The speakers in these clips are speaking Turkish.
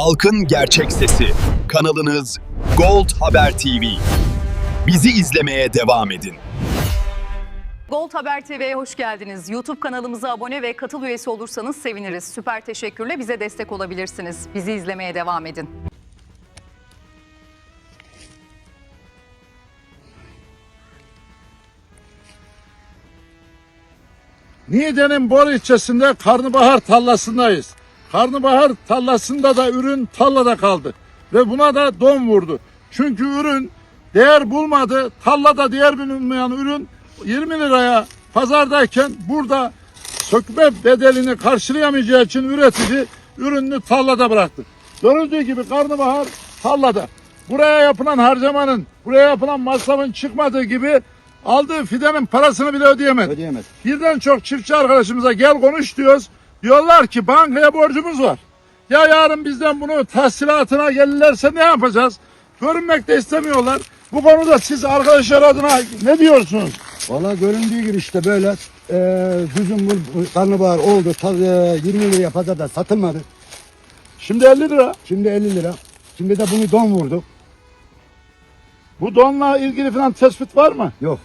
Halkın gerçek sesi. Kanalınız Gold Haber TV. Bizi izlemeye devam edin. Gold Haber TV'ye hoş geldiniz. YouTube kanalımıza abone ve katıl üyesi olursanız seviniriz. Süper teşekkürle bize destek olabilirsiniz. Bizi izlemeye devam edin. Niğde'nin Bor ilçesinde karnabahar tarlasındayız. Karnabahar tarlasında da ürün tarlada kaldı. Ve buna da don vurdu. Çünkü ürün değer bulmadı. Tarlada değer bulunmayan ürün 20 liraya pazardayken burada sökme bedelini karşılayamayacağı için üretici ürününü tarlada bıraktı. Görüldüğü gibi karnabahar tarlada. Buraya yapılan harcamanın, buraya yapılan masrafın çıkmadığı gibi aldığı fidenin parasını bile ödeyemedi. Ödeyemez. Birden çok çiftçi arkadaşımıza gel konuş diyoruz. Diyorlar ki bankaya borcumuz var. Ya yarın bizden bunu tahsilatına gelirlerse ne yapacağız? Görünmek de istemiyorlar. Bu konuda siz arkadaşlar adına ne diyorsunuz? Valla göründüğü gibi işte böyle e, düzün bu karnabahar oldu. Ta, e, 20 liraya pazarda satılmadı. Şimdi 50 lira. Şimdi 50 lira. Şimdi de bunu don vurdu. Bu donla ilgili falan tespit var mı? Yok.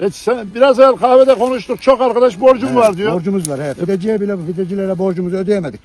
E sen, biraz evvel kahvede konuştuk. Çok arkadaş borcum Evet, var diyor. Borcumuz var. Evet. Fideciye bile fidecilere borcumuzu ödeyemedik.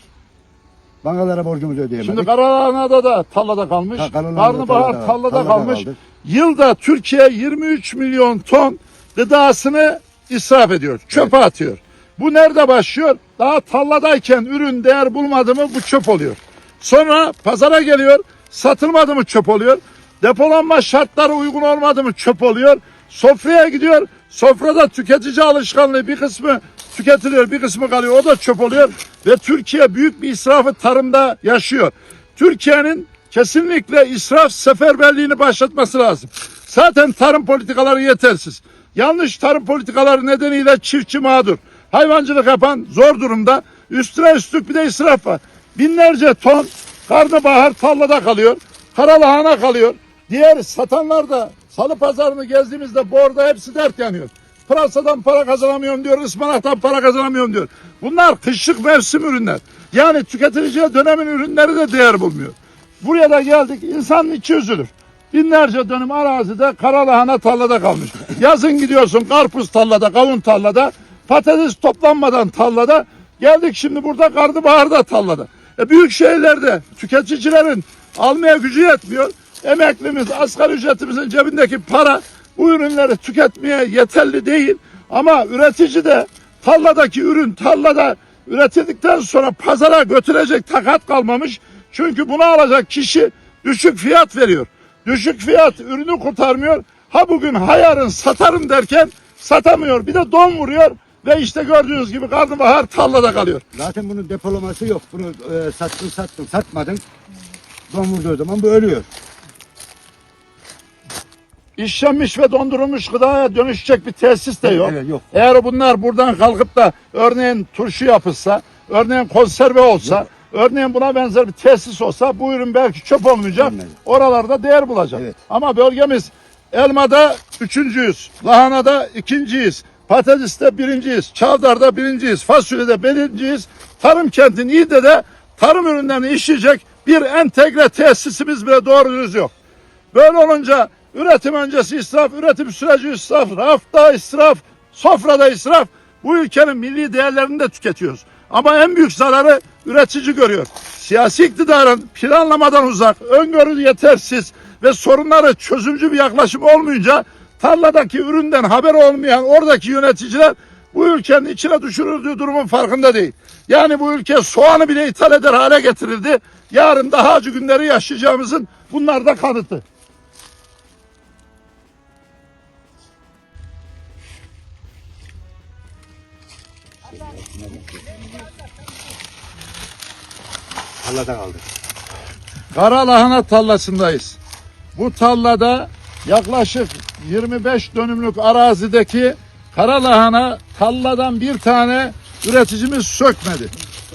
Bankalara borcumuzu ödeyemedik. Şimdi Karalahana'da da tallada kalmış. Ha, Karalahana'da Karnabahar tallada- tallada, tallada kalmış. kaldı. Yılda Türkiye 23 milyon ton gıdasını israf ediyor. Çöpe atıyor. Bu nerede başlıyor? Daha talladayken ürün değer bulmadı mı bu çöp oluyor. Sonra pazara geliyor. Satılmadı mı çöp oluyor. Depolanma şartları uygun olmadı mı çöp oluyor. Sofraya gidiyor. Sofrada tüketici alışkanlığı bir kısmı tüketiliyor, bir kısmı kalıyor. O da çöp oluyor. Ve Türkiye büyük bir israfı tarımda yaşıyor. Türkiye'nin kesinlikle israf seferberliğini başlatması lazım. Zaten tarım politikaları yetersiz. Yanlış tarım politikaları nedeniyle çiftçi mağdur. Hayvancılık yapan zor durumda. Üstüne üstlük bir de israf var. Binlerce ton karnabahar tarlada kalıyor. Karalahana kalıyor. Diğer satanlar da salı pazarını gezdiğimizde borda hepsi dert yanıyor. Pırasadan para kazanamıyorum diyor, ıspanaktan para kazanamıyorum diyor. Bunlar kışlık mevsim ürünler. Yani tüketiciye dönemin ürünleri de değer bulmuyor. Buraya da geldik, insanın içi üzülür. Binlerce dönüm arazide karalahana tarlada kalmış. Yazın gidiyorsun karpuz tarlada, kavun tarlada, patates toplanmadan tarlada. Geldik şimdi burada karnabaharda tarlada. E büyük şehirlerde tüketicilerin almaya gücü yetmiyor. Emeklimiz, asgari ücretimizin cebindeki para bu ürünleri tüketmeye yeterli değil. Ama üretici de tarladaki ürün tarlada üretildikten sonra pazara götürecek takat kalmamış. Çünkü bunu alacak kişi düşük fiyat veriyor. Düşük fiyat ürünü kurtarmıyor. Ha bugün ha yarın satarım derken satamıyor. Bir de don vuruyor ve işte gördüğünüz gibi karnabahar tarlada kalıyor. Zaten bunun depolaması yok. Bunu e, sattın sattın satmadın. Don vurduğu zaman bu ölüyor. İşlenmiş ve dondurulmuş gıdaya dönüşecek bir tesis de yok. Evet, yok. Eğer bunlar buradan kalkıp da örneğin turşu yapılsa, örneğin konserve olsa, örneğin buna benzer bir tesis olsa bu ürün belki çöp olmayacak. Olmayacak. Oralarda değer bulacak. Evet. Ama bölgemiz elmada üçüncüyüz, lahanada ikinciyiz, patateste birinciyiz, çavdarda birinciyiz, fasulyede birinciyiz. Tarım kenti Niğde'de tarım ürünlerini işleyecek bir entegre tesisimiz bile doğru düz yok. Böyle olunca üretim öncesi israf, üretim süreci israf, rafta israf, sofrada israf. Bu ülkenin milli değerlerini de tüketiyoruz. Ama en büyük zararı üretici görüyor. Siyasi iktidarın planlamadan uzak, öngörü yetersiz ve sorunları çözümcü bir yaklaşım olmayınca tarladaki üründen haber olmayan oradaki yöneticiler bu ülkenin içine düşürüldüğü durumun farkında değil. Yani bu ülke soğanı bile ithal eder hale getirildi. Yarın daha acı günleri yaşayacağımızın bunlar da kanıtı. Tarlada kaldı. Kara lahana tarlasındayız. Bu tarlada yaklaşık 25 dönümlük arazideki kara lahana tarladan bir tane üreticimiz sökmedi.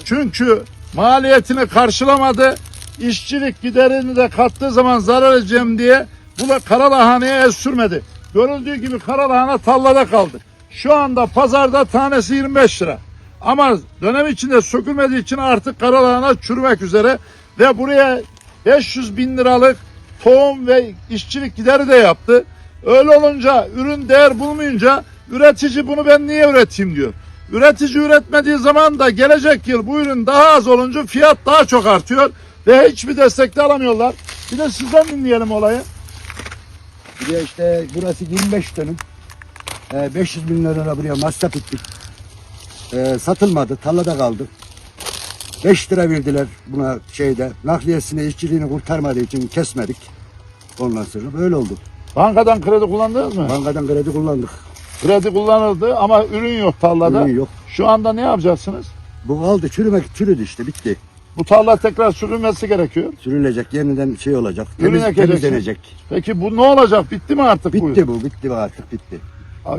Çünkü maliyetini karşılamadı. İşçilik giderini de kattığı zaman zarar edeceğim diye bu da kara lahanaya el sürmedi. Görüldüğü gibi kara lahana tarlada kaldı. Şu anda pazarda tanesi 25 lira. Ama dönem içinde sökülmediği için artık karalahana çürümek üzere. ve buraya 500 bin liralık tohum ve işçilik gideri de yaptı. Öyle olunca ürün değer bulmayınca üretici bunu ben niye üreteyim diyor. Üretici üretmediği zaman da gelecek yıl bu ürün daha az olunca fiyat daha çok artıyor ve hiçbir destek de alamıyorlar. Bir de sizden dinleyelim olayı. De işte burası 25 dönüm. Ee, 500 bin lira buraya masraf ettik. Ee, satılmadı. Tarlada kaldı. 5 lira verdiler buna şeyde. Nakliyesini, işçiliğini kurtarmadığı için kesmedik. Ondan sonra böyle oldu. Bankadan kredi kullandınız mı? Bankadan kredi kullandık. Kredi kullanıldı ama ürün yok tarlada. Ürün yok. Şu anda ne yapacaksınız? Bu kaldı çürümek çürüdü işte bitti. Bu tarla tekrar sürülmesi gerekiyor. Sürülecek yeniden şey olacak. Ürün Temiz, ekeceksin. temizlenecek. Peki bu ne olacak? Bitti mi artık bu? Bitti bu bitti artık bitti.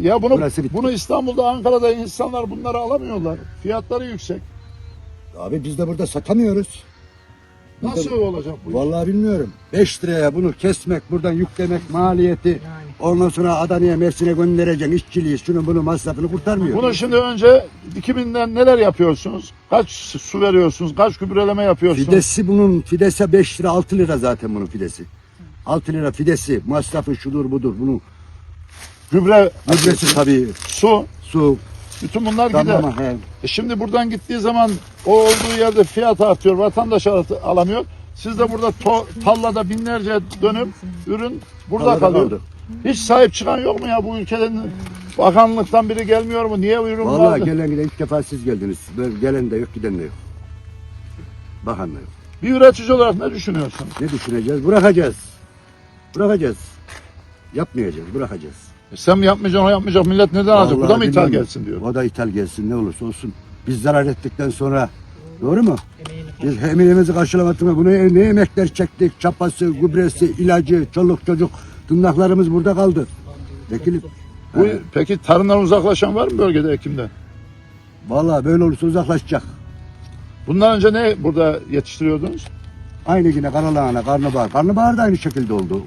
Ya bunu Burası bitti. bunu İstanbul'da, Ankara'da insanlar bunları alamıyorlar. Fiyatları yüksek. Abi biz de burada satamıyoruz. Nasıl olacak bu? iş? Vallahi bilmiyorum. 5 liraya bunu kesmek, buradan yüklemek maliyeti. Ondan sonra Adana'ya, Mersin'e göndereceksin işçiliği, şunu bunu masrafını kurtarmıyor. Bunu şimdi önce dikiminden neler yapıyorsunuz? Kaç su veriyorsunuz? Kaç gübreleme yapıyorsunuz? Fidesi bunun, fidese 5 lira 6 lira zaten bunun fidesi. 6 lira fidesi, masrafı şudur budur. Bunun Gübre, gübresi tabii, su, su, bütün bunlar gider. damlama. He. E şimdi buradan gittiği zaman o olduğu yerde fiyat artıyor, vatandaş al- alamıyor. Siz de burada to- tallada binlerce dönüp ürün burada Tarlada kalıyor. kaldı. Hiç sahip çıkan yok mu ya bu ülkeden bakanlıktan biri gelmiyor mu? Niye ürün Vallahi kaldı? gelen giden ilk defa siz geldiniz. Böyle gelen de yok, giden de yok. Bakan da yok. Bir üretici olarak ne düşünüyorsun? Ne düşüneceğiz? Bırakacağız. Bırakacağız. Yapmayacağız, bırakacağız. E sen mi yapmayacaksın, o yapmayacak. Millet neden alacak? Bu da mı ithal gelsin diyor. O da ithal gelsin ne olursa olsun. Biz zarar ettikten sonra doğru mu? Biz emeğimizi karşılamadık mı? Bunu ne emekler çektik? Çapası, gübresi, ilacı, çoluk çocuk. Tırnaklarımız burada kaldı. Vekilim. Bu, He. peki tarımdan uzaklaşan var mı bölgede Ekim'de? Vallahi böyle olursa uzaklaşacak. Bundan önce ne burada yetiştiriyordunuz? Aynı yine karalahana, karnabahar. Karnabahar da aynı şekilde oldu.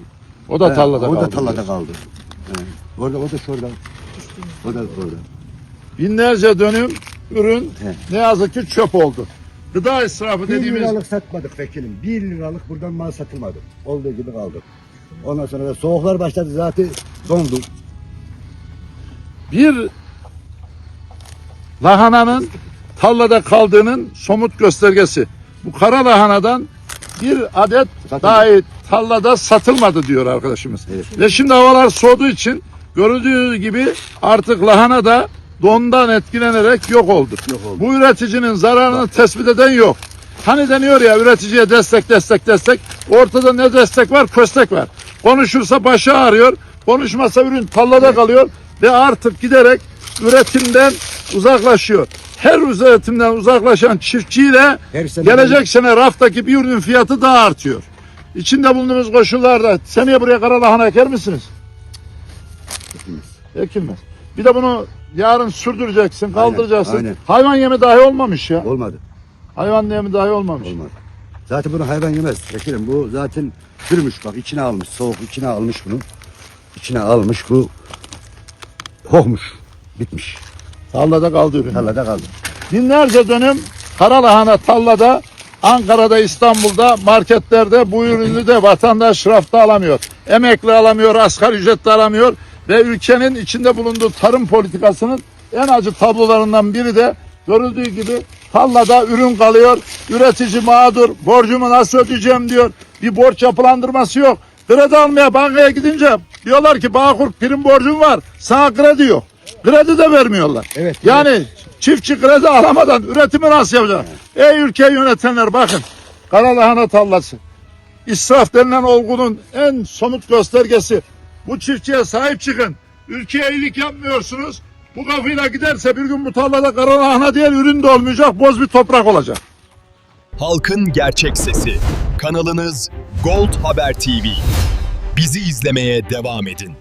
O da He, tarlada o kaldı. da tarlada diyorsun. kaldı. Orada, o da şurada. O da orada. Binlerce dönüm ürün He. ne yazık ki çöp oldu. Gıda israfı Bir dediğimiz liralık satmadık vekilim. Bir liralık buradan mal satılmadı. Olduğu gibi kaldı. Ondan sonra da soğuklar başladı zaten dondu. bir lahananın tarlada kaldığının somut göstergesi. Bu kara lahanadan bir adet Satılmadı. dahi tarlada satılmadı diyor arkadaşımız. Evet. Ve şimdi havalar soğuduğu için görüldüğü gibi artık lahana da dondan etkilenerek yok oldu. Yok oldu. Bu üreticinin zararını tespit eden yok. Hani deniyor ya üreticiye destek destek destek. Ortada ne destek var? Köstek var. Konuşursa başı ağrıyor. Konuşmasa ürün tallada kalıyor. Ve artık giderek üretimden uzaklaşıyor. Her üretimden uzaklaşan çiftçiyle Her sene gelecek sene raftaki bir ürünün fiyatı daha artıyor. İçinde bulunduğumuz koşullarda seneye buraya kara lahana eker misiniz? Ekilmez. Bir de bunu yarın sürdüreceksin, kaldıracaksın. aynen. Hayvan yemi dahi olmamış ya. Olmadı. Hayvan yemi dahi olmamış. Olmadı. Zaten bunu hayvan yemez. Vekilim bu zaten sürmüş bak içine almış. Soğuk içine almış bunu. İçine almış bu. Hohmuş. Bitmiş. Tarlada kaldı ürün. Tarlada kaldı. Binlerce dönüm kara lahana tallada Ankara'da, İstanbul'da, marketlerde bu ürünü de vatandaş rafta alamıyor. Emekli alamıyor, asgari ücretli alamıyor ve ülkenin içinde bulunduğu tarım politikasının en acı tablolarından biri de görüldüğü gibi tarlada ürün kalıyor. Üretici mağdur, borcumu nasıl ödeyeceğim diyor. Bir borç yapılandırması yok. Kredi almaya bankaya gidince diyorlar ki Bağkur prim borcun var. Sana kredi yok. Kredi de vermiyorlar. Evet, Yani çiftçi kredi alamadan üretimi nasıl yapacak? Ey ülkeyi yönetenler bakın. Kara lahana tallası. İsraf denilen olgunun en somut göstergesi. Bu çiftçiye sahip çıkın. Ülkeye iyilik yapmıyorsunuz. Bu kafayla giderse bir gün bu tarlada kara lahana diye ürün de olmayacak. Boz bir toprak olacak. Halkın gerçek sesi. Kanalınız Gold Haber TV. Bizi izlemeye devam edin.